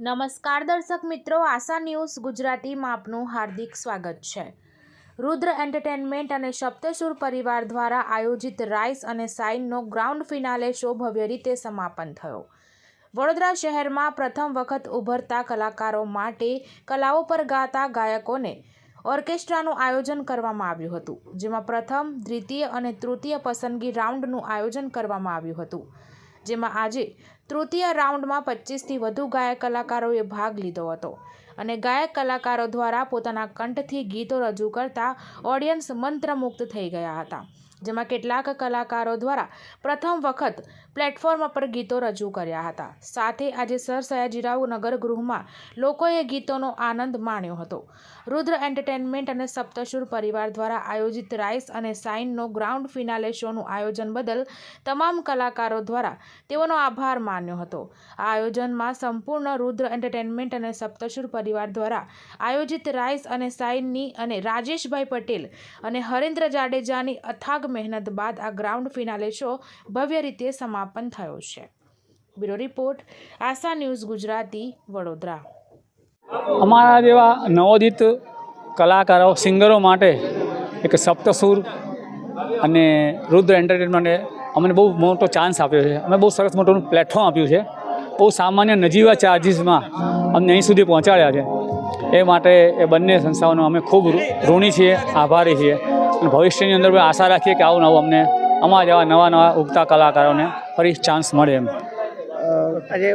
નમસ્કાર દર્શક મિત્રો, આશા ન્યૂઝ ગુજરાતીમાં આપનું હાર્દિક સ્વાગત છે. રુદ્ર એન્ટરટેનમેન્ટ અને સપ્તસુર પરિવાર દ્વારા આયોજિત રાઇસ અને સાઇનનો ગ્રાઉન્ડ ફિનાલે શો ભવ્ય રીતે સમાપન થયો. વડોદરા શહેરમાં પ્રથમ વખત ઉભરતા કલાકારો માટે કલાઓ પર ગાતા ગાયકોને ઓર્કેસ્ટ્રાનું આયોજન કરવામાં આવ્યું હતું, જેમાં પ્રથમ, દ્વિતીય અને તૃતીય પસંદગી રાઉન્ડનું આયોજન કરવામાં આવ્યું હતું. જેમાં આજે તૃતીય રાઉન્ડમાં પચીસથી વધુ ગાયક કલાકારોએ ભાગ લીધો હતો. અને ગાયક કલાકારો દ્વારા પોતાના કંઠથી ગીતો રજૂ કરતા ઓડિયન્સ મંત્રમુગ્ધ થઈ ગયા હતા. જેમાં કેટલાક કલાકારો દ્વારા પ્રથમ વખત પ્લેટફોર્મ પર ગીતો રજૂ કર્યા હતા. સાથે આજે સર સયાજીરાવ નગર ગૃહમાં લોકોએ ગીતોનો આનંદ માણ્યો હતો. રુદ્ર એન્ટરટેનમેન્ટ અને સપ્તશુર પરિવાર દ્વારા આયોજિત રાઇસ અને સાઇનનો ગ્રાઉન્ડ ફિનાલે શોનું આયોજન બદલ તમામ કલાકારો દ્વારા તેઓનો આભાર માન્યો હતો. આ આયોજનમાં સંપૂર્ણ રુદ્ર એન્ટરટેનમેન્ટ અને સપ્તશુર પરિવાર દ્વારા આયોજિત રાઇસ અને સાઇનની અને રાજેશભાઈ પટેલ અને હરેન્દ્ર જાડેજાની અથાગ મહેનત બાદ આ ગ્રાઉન્ડ ફિનાલે શો ભવ્ય રીતે સમાપન થયો છે. Bureau report, Asha news Gujarati, Vadodara. અમારા જેવા નવોદિત કલાકારો, સિંગરો માટે એક સપ્તસુર અને રુદ્ર એન્ટરટેનમેન્ટે અમને બહુ મોટો ચાન્સ આપ્યો છે. અમે બહુ સરસ મોટું પ્લેટફોર્મ આપ્યું છે. બહુ સામાન્ય નજીવા ચાર્જીસમાં અમને અહીં સુધી પહોંચાડ્યા છે. એ માટે એ બંને સંસ્થાઓનો અમે ખૂબ ઋણી છીએ, આભારી છીએ. ભવિષ્યની અંદર પણ આશા રાખીએ કે આવું નવું અમને અમારા જેવા નવા નવા ઉગતા કલાકારોને ફરી ચાન્સ મળે એમ. આજે